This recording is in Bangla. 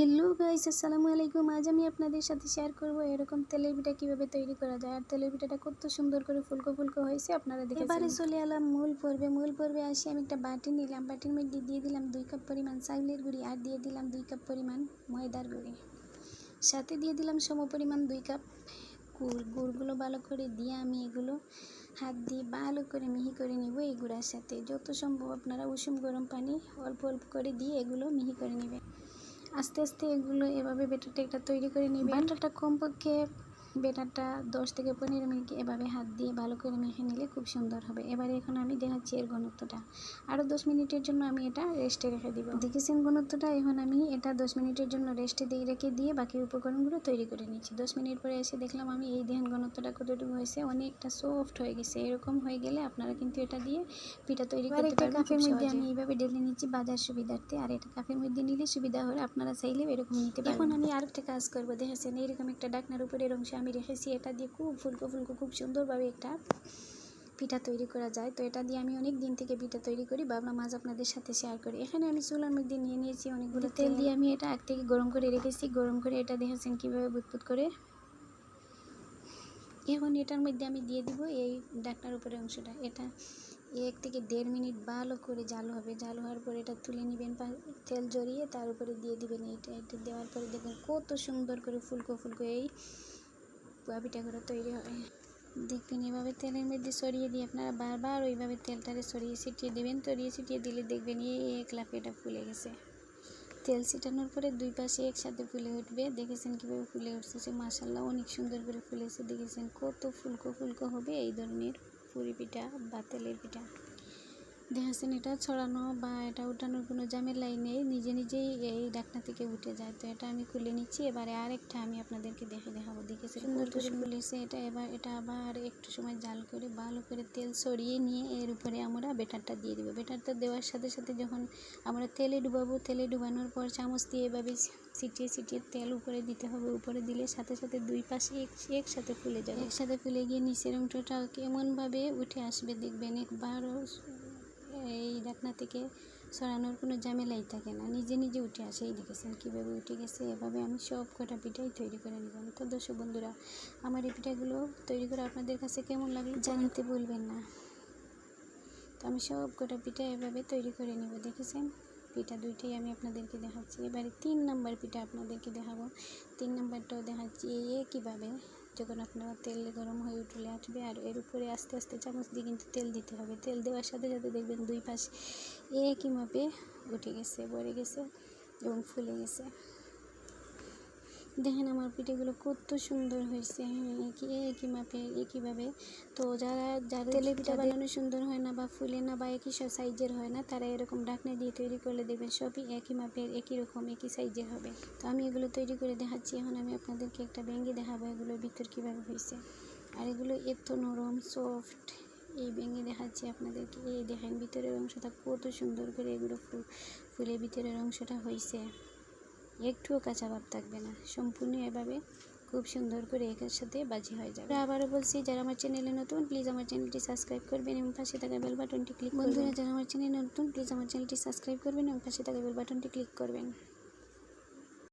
হ্যালো গাইস আসসালামু আলাইকুম। আজ আমি আপনাদের সাথে শেয়ার করব এরকম তেলের পিঠা কীভাবে তৈরি করা যায়। আর তেলের পিঠাটা কত সুন্দর করে ফুলকো ফুলকো হয়েছে আপনারা দেখে এবারে চলে এলাম মূল পর্বে। মূল পর্বে আসি, আমি একটা বাটি নিলাম। বাটির মধ্যে দিয়ে দিলাম দুই কাপ পরিমাণ চাউলের গুঁড়ি আর দিয়ে দিলাম দুই কাপ পরিমাণ ময়দার গুঁড়ি। সাথে দিয়ে দিলাম সম পরিমাণ দুই কাপ গুড়। গুড়গুলো ভালো করে দিয়ে আমি এগুলো হাত দিয়ে ভালো করে মিহি করে নিব এই গুঁড়ার সাথে। যত সম্ভব আপনারা উষুম গরম পানি অল্প অল্প করে দিয়ে এগুলো মিহি করে নেবেন। আস্তে আস্তে এগুলো এভাবে বেটারটা একটা তৈরি করে নিবে। ব্যাটারটা কমপক্ষে বেটারটা দশ থেকে পনেরো মিনিট এভাবে হাত দিয়ে ভালো করে মেখে নিলে খুব সুন্দর হবে। এবারে এখন আমি দেখাচ্ছি এর ঘনত্বটা। আরও দশ মিনিটের জন্য আমি এটা রেস্টে রেখে দিব। দেখেছেন ঘনত্বটা? এখন আমি এটা দশ মিনিটের জন্য রেস্টে দিয়ে রেখে দিয়ে বাকি উপকরণগুলো তৈরি করে নিচ্ছি। দশ মিনিট পরে এসে দেখলাম আমি এই দেহেন ঘনত্বটা কতটুকু হয়েছে অনেকটা সফট হয়ে গেছে। এরকম হয়ে গেলে আপনারা কিন্তু এটা দিয়ে পিঠা তৈরি করে পারবেন কাপের মধ্যে আমি এইভাবে ঢেলে নিচ্ছি বাজার সুবিধার্থে। আর এটা কাপের মধ্যে নিলে সুবিধা হয় আপনারা চাইলে এরকম নিতে পারেন এখন আমি আরেকটা কাজ করব। দেখেছেন এইরকম একটা ডাকনার উপরের অংশে আমি রেখেছি এটা দিয়ে খুব ফুলকো ফুলকো খুব সুন্দরভাবে একটা পিঠা তৈরি করা যায়। তো এটা দিয়ে আমি অনেক দিন থেকে পিঠা তৈরি করি ভাবলাম আজ আপনাদের সাথে শেয়ার করি। এখানে আমি চুলার মধ্যে নিয়ে নিয়েছি অনেকগুলো তেল দিয়ে আমি এটা এক থেকে গরম করে রেখেছি। গরম করে এটা দেখেছেন কীভাবে বুতপুত করে? এখন এটার মধ্যে আমি দিয়ে দিব এই ডাকনার উপরে অংশটা। এটা এক থেকে দেড় মিনিট ভালো করে জাল হবে। জাল হওয়ার পরে এটা তুলে নেবেন তেল জড়িয়ে তার উপরে দিয়ে দিবেন এইটা। এটা দেওয়ার পরে দেখবেন কত সুন্দর করে ফুলকো ফুলকো এই পোয়া পিঠাগুলো তৈরি হয় দেখবেন এভাবে তেলের মধ্যে সরিয়ে দিয়ে আপনারা বারবার ওইভাবে তেলটারে সরিয়ে ছিটিয়ে দেবেন সরিয়ে ছিটিয়ে দিলে দেখবেন এই এক লাফে এটা ফুলে গেছে। তেল ছিটানোর পরে দুই পাশে একসাথে ফুলে উঠবে। দেখেছেন কীভাবে ফুলে উঠতেছে মাসাল্লাহ অনেক সুন্দর করে ফুলেছে। দেখেছেন কত ফুলকো ফুলকো হবে এই ধরনের পুরি পিঠা বা তেলের পিঠা। দেখেছেন এটা ছড়ানো বা এটা উঠানোর কোনো ঝামেলাই নেই। নিজে নিজেই এই ডাকনা থেকে উঠে যায়। তো এটা আমি খুলে নিচ্ছি। এবারে আরেকটা আমি আপনাদেরকে দেখে দেখাবো। দেখেছি সুন্দর করে ফুলেছে এটা এবার এটা আবার একটু সময় জাল করে ভালো করে তেল সরিয়ে নিয়ে এর উপরে আমরা বেটারটা দিয়ে দেবো। বেটারটা দেওয়ার সাথে সাথে যখন আমরা তেলে ডুবাবো তেলে ডুবানোর পর চামচ দিয়ে এভাবে ছিটিয়ে ছিটিয়ে তেল উপরে দিতে হবে। উপরে দিলে সাথে সাথে দুই পাশে একসাথে ফুলে যাবে। একসাথে ফুলে গিয়ে নিচের অংশটা কেমনভাবে উঠে আসবে দেখবেন। একবার এই ডাকনা থেকে সরানোর কোনো ঝামেলাই থাকে না। নিজে নিজে উঠে আসে, এই দেখেছেন কীভাবে উঠে গেছে, এভাবে আমি সব কটা পিঠাই তৈরি করে নেব। তো দর্শক বন্ধুরা, আমার এই পিঠাগুলো তৈরি করে আপনাদের কাছে কেমন লাগল জানাতে বলবেন না। তো আমি সব কটা পিঠা এভাবে তৈরি করে নেব, দেখেছেন? পিঠা দুইটাই আমি আপনাদেরকে দেখাচ্ছি। এবারে তিন নাম্বার পিঠা আপনাদেরকে দেখাবো। তিন নাম্বারটাও দেখাচ্ছি এ কীভাবে যখন আপনার তেল গরম হয়ে উঠলে আসবে, আর এর উপরে আস্তে আস্তে চামচ দিয়ে কিন্তু তেল দিতে হবে। তেল দেওয়ার সাথে সাথে দেখবেন দুই পাশ একই মাপে উঠে গেছে, ভরে গেছে এবং ফুলে গেছে। দেখেন আমার পিঠেগুলো কত সুন্দর হয়েছে। হ্যাঁ একই একই মাপে একইভাবে। তো যারা যারা তেলের পিঠা বানানো সুন্দর হয় না বা ফুলে না বা একই সব সাইজের হয় না তারা এরকম ডাকনা দিয়ে তৈরি করলে দেখবেন সবই একই মাপের একই রকম একই সাইজের হবে। তো আমি এগুলো তৈরি করে দেখাচ্ছি। এখন আমি আপনাদেরকে একটা ভেঙে দেখাবো এগুলোর ভিতর কীভাবে হয়েছে। আর এগুলো এত নরম সফট এই ভেঙে দেখাচ্ছি আপনাদেরকে। এই দেখেন ভিতরের অংশটা কত সুন্দর করে এগুলো ফুলে ভিতরের অংশটা হয়েছে। একটুও কাঁচা ভাব থাকবে না। সম্পূর্ণ এভাবে খুব সুন্দর করে একের সাথে বাজি হয়ে যাবে। আবারও বলছি যারা আমার চ্যানেলে নতুন প্লিজ আমার চ্যানেলটি সাবস্ক্রাইব করবেন এবং পাশে থাকা বেল বাটনটি ক্লিক বন্ধুরা যারা আমার চ্যানেলে নতুন প্লিজ আমার চ্যানেলটি সাবস্ক্রাইব করবেন এবং পাশে থাকা বেল বাটনটি ক্লিক করবেন।